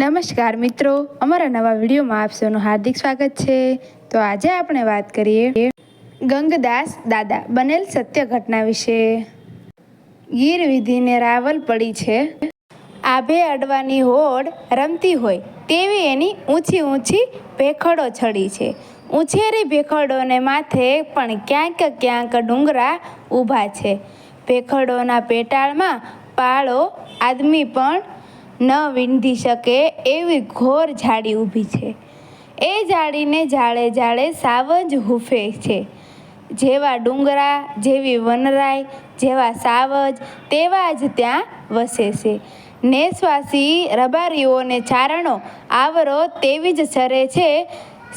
નમસ્કાર મિત્રો, અમારા નવા વિડીયોમાં આપ સૌનું હાર્દિક સ્વાગત છે. તો આજે આપણે વાત કરીએ ગંગદાસ દાદા બનેલ સત્ય ઘટના વિશે. ગીર વિધિને રાવલ પડી છે. આભે અડવાની હોડ રમતી હોય તેવી એની ઊંચી ઊંચી ભેખડો છડી છે. ઉછેરી ભેખડોને માથે પણ ક્યાંક ક્યાંક ડુંગરા ઊભા છે. ભેખડોના પેટાળમાં પાળો આદમી પણ ન વિંધી શકે એવી ઘોર ઝાડી ઊભી છે. એ ઝાડીને જાળે જાળે સાવજ હૂફે છે. જેવા ડુંગરા, જેવી વનરાય, જેવા સાવજ, તેવા જ ત્યાં વસે છે. નેસવાસી રબારીઓને ચારણો, આવરો તેવી જ સરે છે.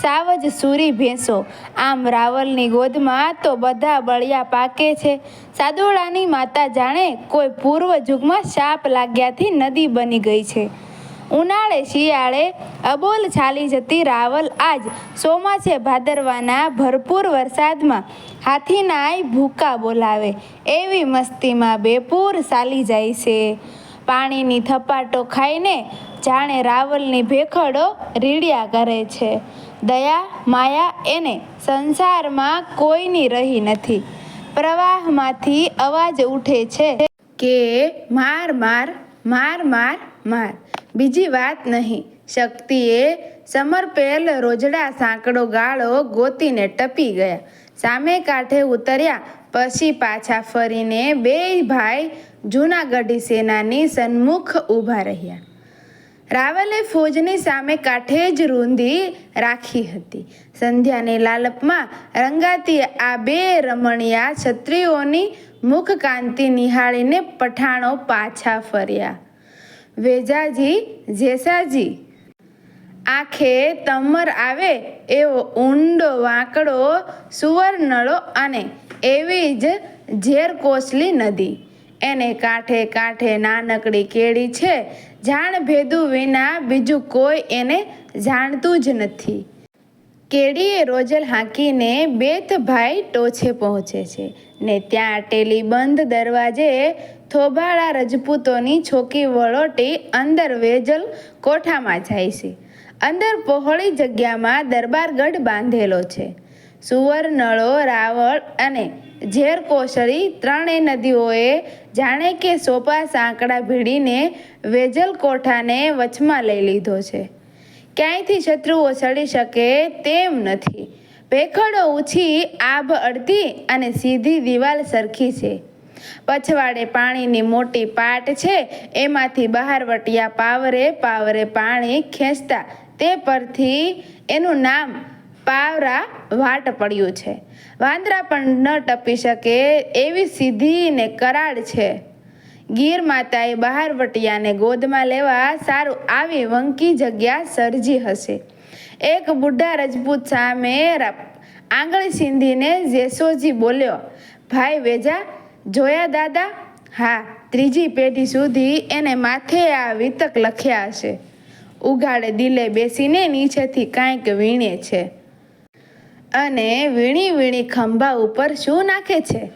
સાવજ સૂરી ભેંસો. આમ રાવલની ગોદમાં તો બધા બળિયા પાકે છે. સાદુડાની માતા જાણે કોઈ પૂર્વ જુગમાં શાપ લાગ્યાથી નદી બની ગઈ છે. ઉનાળે શિયાળે અબોલ ચાલી જતી રાવલ આજ ચોમાસે ભાદરવાના ભરપૂર વરસાદમાં હાથીના આઈ ભૂકા બોલાવે. એવી મસ્તીમાં બેપૂર ચાલી જાય છે. પાણીની થપાટો ખાઈને જાણે રાવલની ભેખડો રીડ્યા કરે છે. દયા, માયા એને સંસારમાં કોઈની રહી નથી. પ્રવાહમાંથી અવાજ ઉઠે છે કે માર માર માર માર માર. બીજી વાત નહીં. શક્તિએ સમર્પેલ રોજડા સાંકડો ગાળો ગોતીને ટપી ગયા. સામે કાંઠે ઉતર્યા, પછી પાછા ફરીને બે ભાઈ જૂનાગઢી સેનાની સન્મુખ ઊભા રહ્યા. રાવલે ફોજની સામે કાંઠે જ રૂંધી રાખી હતી. સંધ્યાની લાલપમાં રંગાતી આ બે રમણીયા છત્રીઓની મુખ કાંતિ નિહાળીને પઠાણો પાછા ફર્યા. વેજાજી, જેસાજી, આંખે તમર આવે એવો ઊંડો વાંકડો સુવર્ણળો અને એવી જ ઝેર કોસલી નદી. એને કાંઠે કાંઠે નાનકડી કેળી છે. જાણ ભેદું વિના બીજું કોઈ એને જાણતું જ નથી. કેડીએ રોજલ હાંકીને બેતભાઈ ટોછે પહોંચે છે ને ત્યાં ટેલી બંધ દરવાજે થોભાળા રજપૂતોની છોકી વળોટી અંદર વેજલ કોઠામાં જાય છે. અંદર પહોળી જગ્યામાં દરબારગઢ બાંધેલો છે. સુવર્ણળો રાવળ અને ઝેર કોસળી ત્રણેય નદીઓએ જાણે કે સોપા સાંકડા ભીડીને વેજલ કોઠાને વચમાં લઈ લીધો છે. ક્યાંયથી શત્રુઓ ચડી શકે તેમ નથી. ભેખડો ઊંચી આભ અડધી અને સીધી દિવાલ સરખી છે. પછવાડે પાણીની મોટી પાટ છે, એમાંથી બહાર વટિયા પાવરે પાવરે પાણી ખેંચતા તે પરથી એનું નામ પાવરા વાટ પડ્યું છે. વાંદરા પણ ન ટપી શકે એવી સીધી ને કરાળ છે. ગીર માતાએ બહાર વટિયાને ગોદમાં લેવા સારું આવી વંકી જગ્યા સર્જી હશે. એક બુઢા રજપૂત સામે આંગળી સિંધીને જેસોજી બોલ્યો, ભાઈ વેજા, જોયા દાદા? હા, ત્રીજી પેઢી સુધી એને માથે આ વિતક લખ્યા હશે. ઉઘાડે દિલે બેસીને નીચેથી કાંઈક વીણે છે. અને વીણી વીણી ખંભા ઉપર શું નાખે છે?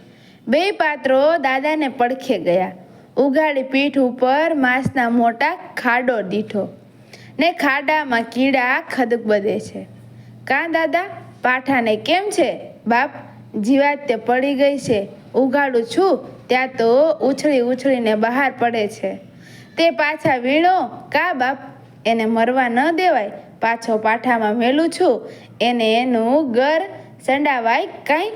બે પાત્રો દાદાને પડખે ગયા. ઉઘાડી પીઠ ઉપર માંસના મોટા ખાડો દીઠો. ને ખાડામાં કીડા ખદબદે છે. કાં દાદા, પાઠાને કેમ છે? બાપ જીવાત તે પડી ગઈ છે. ઉગાડું છું, ત્યાં તો ઉછળી ઉછળીને બહાર પડે છે. તે પાછા વીણો. કા બાપ, એને મરવા ન દેવાય. પાછો પાઠામાં મેલું છું. એને એનું ઘર સંડાવાય કાંઈ?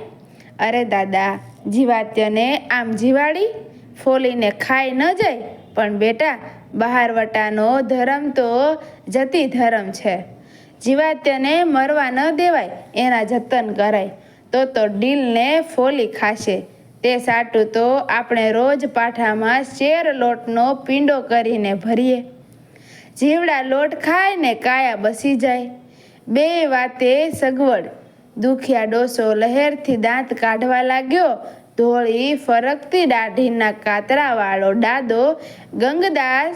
અરે દાદા, જીવાત્યને આમ જીવાડી ફોલીને ખાઈ ન જાય? પણ બેટા, બહારવટાનો ધર્મ તો જતી ધર્મ છે. જીવાત્યને મરવા ન દેવાય, એના જતન કરાય. તો તો ડીલને ફોલી ખાશે. તે સાટું તો આપણે રોજ પાઠામાં શેર લોટનો પીંડો કરીને ભરીએ. જીવડા લોટ ખાય ને કાયા બસી જાય. બે વાતે સગવડ. દુખિયા ડોસો લહેરથી દાંત કાઢવા લાગ્યો. ધોળી ફરકતી દાઢીના કાતરાવાળો દાદો ગંગદાસ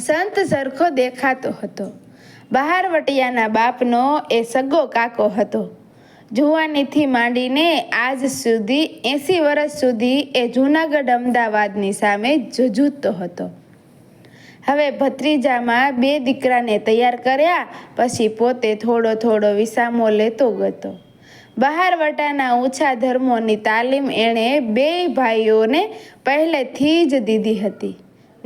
સંત સરખો દેખાતો હતો. બહાર વટિયાના બાપનો એ સગો કાકો હતો. જુવાનીથી માંડીને આજ સુધી, એંસી વર્ષ સુધી એ જૂનાગઢ અમદાવાદની સામે જુજૂતો હતો. હવે ભત્રીજામાં બે દીકરાને તૈયાર કર્યા, પછી પોતે થોડો થોડો વિસામો લેતો ગયો બહાર વટાના ઊંચા ધર્મોની તાલીમ એણે બે ભાઈઓને પહેલેથી જ દીધી હતી.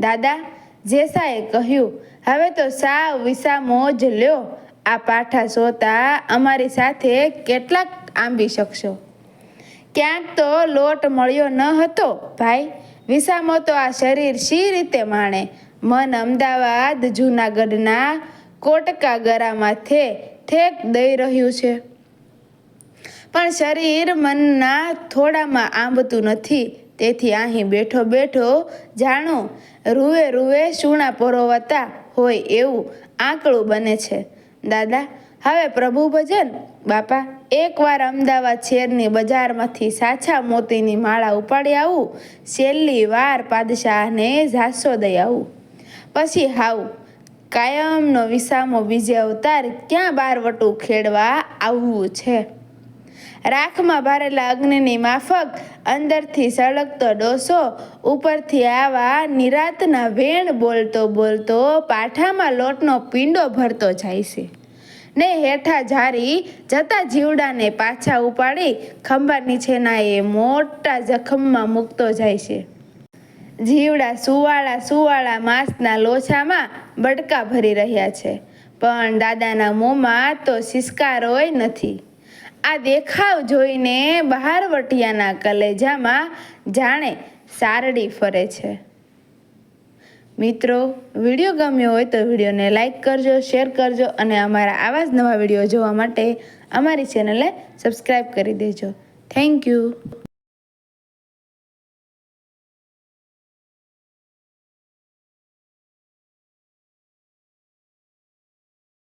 દાદા, જેસાએ કહ્યું, હવે તો સાવ વિસામો જ લ્યો. આ પાઠા સોતા અમારી સાથે કેટલાક આંબી શકશો. ક્યાંક તો લોટ મળ્યો ન હતો. ભાઈ, વિસામો તો આ શરીર શી રીતે માણે? મન અમદાવાદ, જૂનાગઢના કોટકા ગરામાં ઠેક દઈ રહ્યું છે. પણ શરીર મનના થોડામાં આંબતું નથી. તેથી અહીં બેઠો બેઠો જાણો, રૂએ રૂએ સૂણા પરોવતા હોય એવું આંકડું બને છે. દાદા, હવે પ્રભુ ભજન? બાપા, એકવાર અમદાવાદ શેરની બજારમાંથી સાચા મોતીની માળા ઉપાડી આવું. છેલ્લી વાર પાદશાહને ઝાસો દઈ આવું. પછી હાવ કાયમનો વિસામો બીજે અવતાર ક્યાં બારવટું ખેડવા આવવું છે? રાખમાં ભરેલા અગ્નિની માફક, અંદરથી સળગતો ડોસો, ઉપરથી આવા નિરાતના વેણ બોલતો બોલતો પાઠામાં લોટનો પીંડો ભરતો જાય છે. ને હેઠા જારી જતા જીવડાને પાછા ઉપાડી ખંભા નીચેના એ મોટા જખમમાં મૂકતો જાય છે. જીવડા, સુવાળા સુવાળા માંસના લોછામાં બટકા ભરી રહ્યા છે. પણ દાદાના મોંમાં તો સિસકારોય નથી. આ દેખાવ જોઈને બહારવટિયાના કલેજામાં જાણે સારડી ફરે છે. મિત્રો, વીડિયો ગમ્યો હોય તો વિડીયોને લાઈક કરજો, શેર કરજો અને અમારા આવા જ નવા વીડિયો જોવા માટે અમારી ચેનલને સબસ્ક્રાઈબ કરી દેજો. Thank you.